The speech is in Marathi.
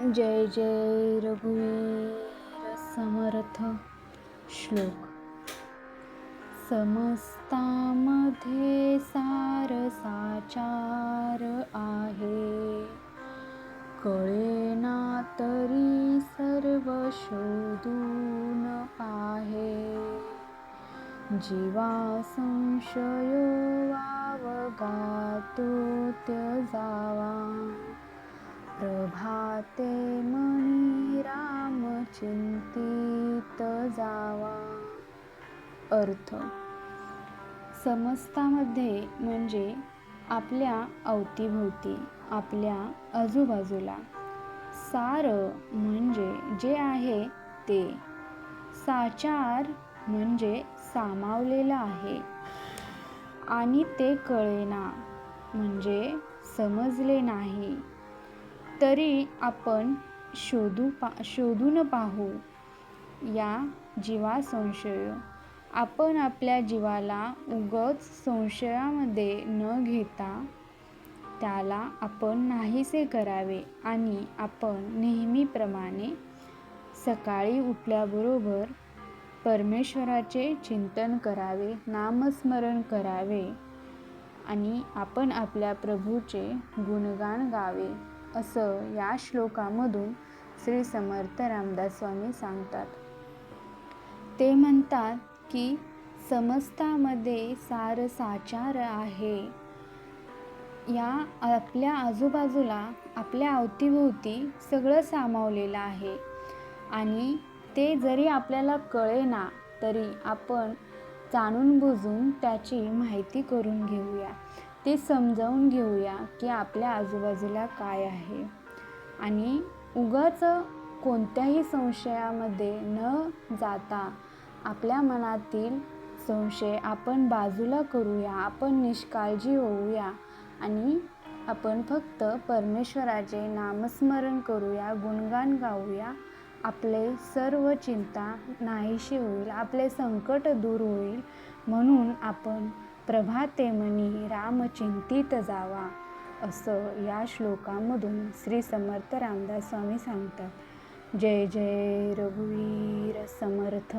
जय जय रघुवीर समर्थ श्लोक. समस्तामध्ये सार साचार आहे. कळेना तरी सर्व शोधून आहे. जीवा संशयो वावगातो त्यजावा ते मणी राम चिंतित जावा. अर्थ. समस्तामध्ये म्हणजे आपल्या अवतीभोवती आपल्या आजूबाजूला. सार म्हणजे जे आहे ते. साचार म्हणजे सामावलेलं आहे. आणि ते कळेना म्हणजे समजले नाही. तरी आपण शोधू पा शोधून पाहू. या जीवा संशय आपण आपल्या जीवाला उगच संशयामध्ये न घेता त्याला आपण नाहीसे करावे आणि आपण नेहमीप्रमाणे सकाळी उठल्याबरोबर परमेश्वराचे चिंतन करावे नामस्मरण करावे आणि आपण आपल्या प्रभूचे गुणगान गावे. असं या श्लोकामधून श्री समर्थ रामदास स्वामी सांगतात. ते म्हणतात की समस्तामध्ये सार साचार आहे. या आपल्या आजूबाजूला आपल्या अवतीभोवती सगळं सामावलेलं आहे. आणि ते जरी आपल्याला कळेना तरी आपण जाणून बुजून त्याची माहिती करून घेऊया. ते समजावून घेऊया की आपल्या आजूबाजूला काय आहे. आणि उगाच कोणत्याही संशयामध्ये न जाता आपल्या मनातील संशय आपण बाजूला करूया आपण निष्काळजी होऊया आणि आपण फक्त परमेश्वराचे नामस्मरण करूया गुणगान गाऊया. आपले सर्व चिंता नाहीशी होईल आपले संकट दूर होईल म्हणून आपण प्रभाते मनी राम चिंतित जावा असं या श्लोकामधून श्री समर्थ रामदास स्वामी सांगतात. जय जय रघुवीर समर्थ.